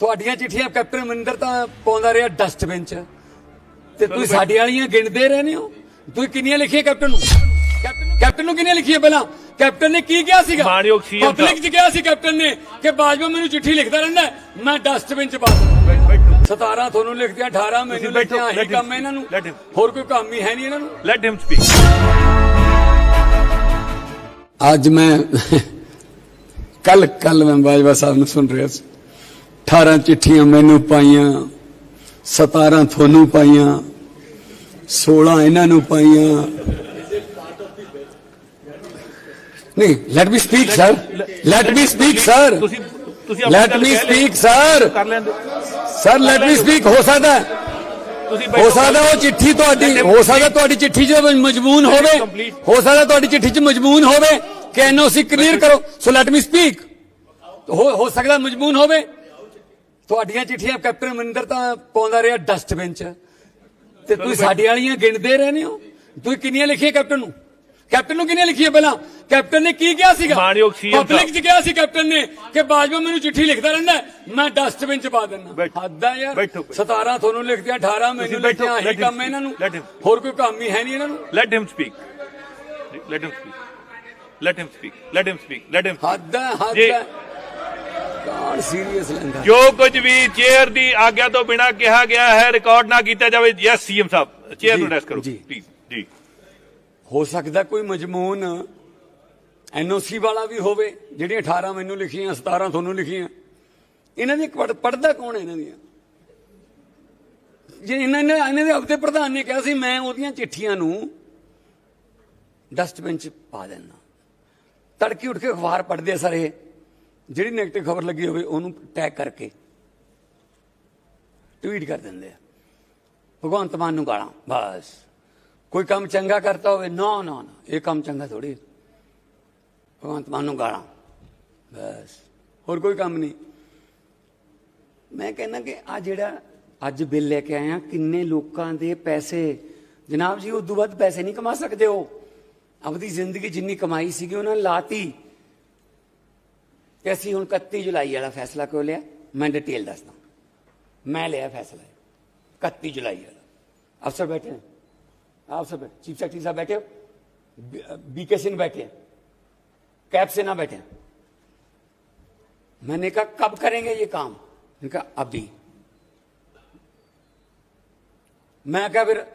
ਤੁਹਾਡੀਆਂ ਚਿੱਠੀਆਂ ਕੈਪਟਨ ਅਮਰਿੰਦਰ ਤਾਂ ਪਾਉਂਦਾ ਰਿਹਾ ਡਸਟਬਿਨ 'ਚ। ਤੇ ਤੁਸੀਂ ਸਾਡੇ ਵਾਲੀਆਂ ਗਿਣਦੇ ਰਹਿੰਦੇ ਹੋ? ਤੁਸੀਂ ਕਿੰਨੀਆਂ ਲਿਖੀਆਂ ਕੈਪਟਨ ਨੂੰ? ਕੈਪਟਨ ਨੂੰ ਕਿੰਨੀਆਂ ਲਿਖੀਆਂ ਪਹਿਲਾਂ? ਕੈਪਟਨ ਨੇ ਕੀ ਕਿਹਾ ਸੀਗਾ। ਪਬਲਿਕ 'ਚ ਕਿਹਾ ਸੀ ਕੈਪਟਨ ਨੇ ਕਿ ਬਾਜਵਾ ਮੈਨੂੰ ਚਿੱਠੀ ਲਿਖਦਾ ਰਹਿੰਦਾ ਮੈਂ ਡਸਟਬਿਨ 'ਚ ਪਾ ਦਿੰਦਾ। 17 ਤੁਹਾਨੂੰ ਲਿਖਦਿਆਂ 18 ਮੈਨੂੰ ਇਹੀ him- ਕੰਮ ਇਹਨਾਂ ਨੂੰ। ਹੋਰ ਕੋਈ ਕੰਮ ਹੀ ਹੈ ਨਹੀਂ ਇਹਨਾਂ ਨੂੰ? ਲੈਟ ਹਿਮ ਸਪੀਕ ਅੱਜ ਮੈਂ ਕੱਲ ਕੱਲ ਮੈਂ ਬਾਜਵਾ ਸਾਹਿਬ ਨੂੰ ਸੁਣ ਰਿਹਾ ਸੀ। 18 ਚਿੱਠੀਆਂ ਮੈਨੂੰ ਪਾਈਆਂ 17 ਤੁਹਾਨੂੰ ਪਾਈਆਂ 16 ਇਹਨਾਂ ਨੂੰ ਪਾਈਆਂ। ਨਹੀਂ let me speak sir let me speak sir let me. Speak sir sir let me speak ਹੋ। ਸਕਦਾ ਹੈ? ਸਕਦਾ ਉਹ ਚਿੱਠੀ ਤੁਹਾਡੀ ਹੋ ਸਕਦਾ ਤੁਹਾਡੀ ਚਿੱਠੀ 'ਚ ਮਜਮੂਨ ਹੋਵੇ. ਹੋ ਸਕਦਾ ਤੁਹਾਡੀ ਚਿੱਠੀ 'ਚ ਮਜਮੂਨ ਹੋਵੇ। ਕਿ ਐਨਓਸੀ ਕਲੀਅਰ ਕਰੋ। ਸੋ ਲੈਟ ਮੀ ਸਪੀਕ ਹੋ ਹੋ ਸਕਦਾ ਮਜਮੂਨ ਹੋਵੇ। ਤੁਹਾਡੀਆਂ ਚਿੱਠੀਆਂ ਕੈਪਟਨ ਅਮਰਿੰਦਰ ਤਾਂ ਪਾਉਂਦਾ ਰਿਹਾ ਡਸਟਬਿਨ 'ਚ। ਤੇ ਤੁਸੀਂ ਸਾਡੇ ਵਾਲੀਆਂ ਗਿਣਦੇ ਰਹਿੰਦੇ ਹੋ। ਤੁਸੀਂ ਕਿੰਨੀਆਂ ਲਿਖੀਆਂ ਕੈਪਟਨ ਨੂੰ? ਕੈਪਟਨ ਨੂੰ ਕਿੰਨੀਆਂ ਲਿਖੀਆਂ ਪਹਿਲਾਂ? ਕੈਪਟਨ ਨੇ ਕੀ ਕਿਹਾ ਸੀਗਾ? ਪਬਲਿਕ 'ਚ ਕਿਹਾ ਸੀ ਕੈਪਟਨ ਨੇ ਕਿ ਬਾਜਵਾ ਮੈਨੂੰ ਚਿੱਠੀ ਲਿਖਦਾ ਰਹਿੰਦਾ ਮੈਂ ਡਸਟਬਿਨ 'ਚ ਪਾ ਦਿੰਦਾ। ਹੱਦ ਯਾਰ। ਬੈਠੋ। 17 ਤੁਹਾਨੂੰ ਲਿਖਦਿਆਂ 18 ਮੈਨੂੰ ਲਿਖਿਆ him ਕੰਮ ਇਹਨਾਂ ਨੂੰ। ਹੋਰ ਕੋਈ ਕੰਮ ਹੀ ਹੈ ਨਹੀਂ ਇਹਨਾਂ ਨੂੰ। Let him speak let him speak let him speak let him speak let him ਹੱਦ ਹੱਦ ਕੌਣ ਸੀਰੀਅਸ ਲੈਂਦਾ ਜੋ ਕੁਝ ਵੀ ਚੇਅਰ ਦੀ ਆਗਿਆ ਤੋਂ ਬਿਨਾ ਕਿਹਾ ਗਿਆ ਹੈ ਰਿਕਾਰਡ ਨਾ ਕੀਤਾ ਜਾਵੇ ਯੈਸ ਸੀਐਮ ਸਾਹਿਬ ਚੇਅਰ ਨੂੰ ਰੈਸ ਕਰੋ ਜੀ। ਪਲੀਜ਼ ਜੀ। ਹੋ ਸਕਦਾ ਕੋਈ ਮਜਮੂਨ ਐਨਓਸੀ ਵਾਲਾ ਵੀ ਹੋਵੇ ਜਿਹੜੀਆਂ 18 ਮੈਨੂੰ ਲਿਖੀਆਂ 17 ਤੁਹਾਨੂੰ ਲਿਖੀਆਂ। ਇਹਨਾਂ ਦੀ ਪੜਦਾ ਕੌਣ ਹੈ ਇਹਨਾਂ ਦੀਆਂ? ਜੇ ਇਹਨਾਂ ਨੇ ਇਹਨਾਂ ਦੇ ਹਫ਼ਤੇ ਪ੍ਰਧਾਨ ਨੇ ਕਿਹਾ ਸੀ ਮੈਂ ਉਹਦੀਆਂ ਚਿੱਠੀਆਂ ਨੂੰ ਡਸਟਬਿਨ 'ਚ ਪਾ ਦੇਣਾ ਤੜਕੇ ਉੱਠ ਕੇ ਅਖਬਾਰ ਪੜ੍ਹਦੇ ਆ ਸਾਰੇ। ਜਿਹੜੀ ਨੈਗੇਟਿਵ ਖਬਰ ਲੱਗੀ ਹੋਵੇ, ਉਹਨੂੰ ਟੈਗ ਕਰਕੇ ਟਵੀਟ ਕਰ ਦਿੰਦੇ ਆ। ਭਗਵੰਤ ਮਾਨ ਨੂੰ ਗਾਲਾਂ, ਬਸ। ਕੋਈ ਕੰਮ ਚੰਗਾ ਕਰਤਾ ਹੋਵੇ, ਨਾ ਨਾ ਨਾ। ਇਹ ਕੰਮ ਚੰਗਾ ਥੋੜੀ ਭਗਵੰਤ ਮਾਨ ਨੂੰ ਗਾਲਾਂ, ਬਸ। ਹੋਰ ਕੋਈ ਕੰਮ ਨਹੀਂ। ਮੈਂ ਕਹਿੰਦਾ ਕਿ ਆ ਜਿਹੜਾ ਅੱਜ ਬਿੱਲ ਲੈ ਕੇ ਆਇਆ ਕਿੰਨੇ ਲੋਕਾਂ ਦੇ ਪੈਸੇ? ਜਨਾਬ ਜੀ ਉਦੋਂ ਵੱਧ ਪੈਸੇ ਨਹੀਂ ਕਮਾ ਸਕਦੇ ਹੋ ਆਪਣੀ ਜ਼ਿੰਦਗੀ ਜਿੰਨੀ ਕਮਾਈ ਸੀਗੀ, ਉਹਨਾਂ ਨੇ ਲਾਤੀ। ਕਿ ਅਸੀਂ ਹੁਣ 31 ਜੁਲਾਈ ਵਾਲਾ ਫੈਸਲਾ ਕਿਉਂ ਲਿਆ ਮੈਂ ਡਿਟੇਲ ਦੱਸਦਾ ਮੈਂ ਲਿਆ ਫੈਸਲਾ 31 ਜੁਲਾਈ ਵਾਲਾ ਅਫਸਰ ਬੈਠੇ ਨੇ आप सब चीफ सेक्रेटरी साहब बैठे हो बीके सिंह बैठे हैं कैब से ना बैठे हैं। मैंने कहा कब करेंगे ये काम मैंने कहा अभी ਮੈਂ ਕਿਹਾ ਫਿਰ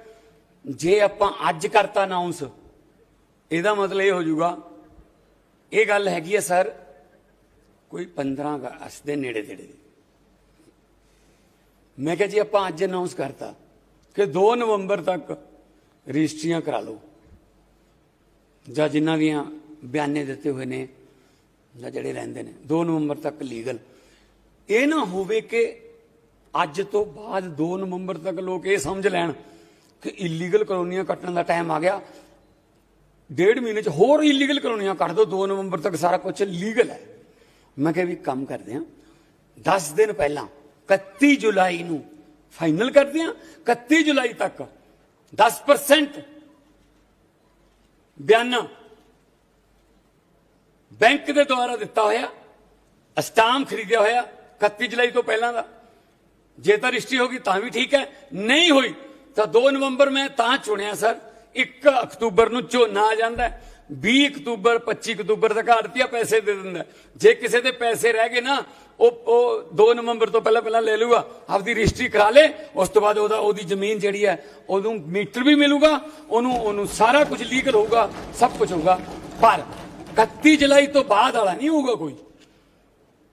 ਜੇ ਆਪਾਂ ਅੱਜ ਕਰਤਾ ਅਨਾਉਂਸ ਇਹਦਾ ਮਤਲਬ ਇਹ ਹੋ ਜਾਊਗਾ ਇਹ ਗੱਲ ਹੈਗੀ ਹੈ ਸਰ ਕੋਈ 15 ਅਗਸਤ ਦੇ ਨੇੜੇ ਤੇੜੇ ਦੀ। ਮੈਂ ਕਿਹਾ ਜੀ, ਆਪਾਂ ਅੱਜ ਅਨਾਉਂਸ ਕਰਤਾ ਕਿ 2 ਨਵੰਬਰ ਤੱਕ ਰਜਿਸਟਰੀਆਂ ਕਰਾ ਲਓ। ਜਾਂ ਜਿਨ੍ਹਾਂ ਦੀਆਂ ਬਿਆਨੇ ਦਿੱਤੇ ਹੋਏ ਨੇ, ਜਾਂ ਜਿਹੜੇ ਰਹਿੰਦੇ ਨੇ 2 ਨਵੰਬਰ ਤੱਕ ਲੀਗਲ ਇਹ ਨਾ ਹੋਵੇ ਕਿ ਅੱਜ ਤੋਂ ਬਾਅਦ 2 ਨਵੰਬਰ ਤੱਕ ਲੋਕ ਇਹ ਸਮਝ ਲੈਣ ਕਿ ਇਲੀਗਲ ਕਲੋਨੀਆਂ ਕੱਟਣ ਦਾ ਟਾਈਮ ਆ ਗਿਆ। ਡੇਢ ਮਹੀਨੇ ਚ ਹੋਰ ਇਲੀਗਲ ਕਲੋਨੀਆਂ ਕੱਟ ਦੋ 2 ਨਵੰਬਰ ਤੱਕ ਸਾਰਾ ਕੁਝ ਲੀਗਲ ਹੈ। ਮੈਂ ਕਿਹਾ ਵੀ ਕੰਮ ਕਰਦੇ ਹਾਂ। 10 ਦਿਨ ਪਹਿਲਾਂ 31 ਜੁਲਾਈ ਨੂੰ ਫਾਈਨਲ ਕਰਦੇ ਹਾਂ। 31 ਜੁਲਾਈ ਤੱਕ 10% ਬਿਆਨਾ ਬੈਂਕ ਦੇ ਦੁਆਰਾ ਦਿੱਤਾ ਹੋਇਆ। ਅਸਟਾਮ ਖਰੀਦਿਆ ਹੋਇਆ 31 ਜੁਲਾਈ ਤੋਂ ਪਹਿਲਾਂ ਦਾ। ਜੇ ਤਾਂ ਰਜਿਸਟਰੀ ਹੋਗੀ ਤਾਂ ਵੀ ਠੀਕ ਹੈ। ਨਹੀਂ ਹੋਈ ਤਾਂ 2 ਨਵੰਬਰ ਮੈਂ ਤਾਂ ਚੁਣਿਆ, ਸਰ। 1 ਅਕਤੂਬਰ ਨੂੰ ਝੋਨਾ ਆ ਜਾਂਦਾ ਹੈ। 20 ਅਕਤੂਬਰ 25 ਅਕਤੂਬਰ ਤੱਕ ਆੜਤੀਆ ਪੈਸੇ ਦੇ ਦਿੰਦਾ। ਜੇ ਕਿਸੇ ਦੇ ਪੈਸੇ ਰਹਿ ਗਏ ਨਾ, ਉਹ ਉਹ 2 ਨਵੰਬਰ ਤੋਂ ਪਹਿਲਾਂ ਪਹਿਲਾਂ ਲੈ ਲੂਗਾ, ਆਪਦੀ ਰਜਿਸਟਰੀ ਕਰਾ ਲੇ, ਉਸ ਤੋਂ ਬਾਅਦ ਉਹਦਾ ਉਹਦੀ ਜ਼ਮੀਨ ਜਿਹੜੀ ਹੈ, ਉਹਨੂੰ ਮੀਟਰ ਵੀ ਮਿਲੂਗਾ, ਉਹਨੂੰ ਉਹਨੂੰ ਸਾਰਾ ਕੁਝ ਲੀਗਲ ਹੋਊਗਾ, ਸਭ ਕੁਝ ਹੋਊਗਾ। ਪਰ 31 ਜੁਲਾਈ ਤੋਂ ਬਾਅਦ ਵਾਲਾ ਨਹੀਂ ਹੋਊਗਾ ਕੋਈ।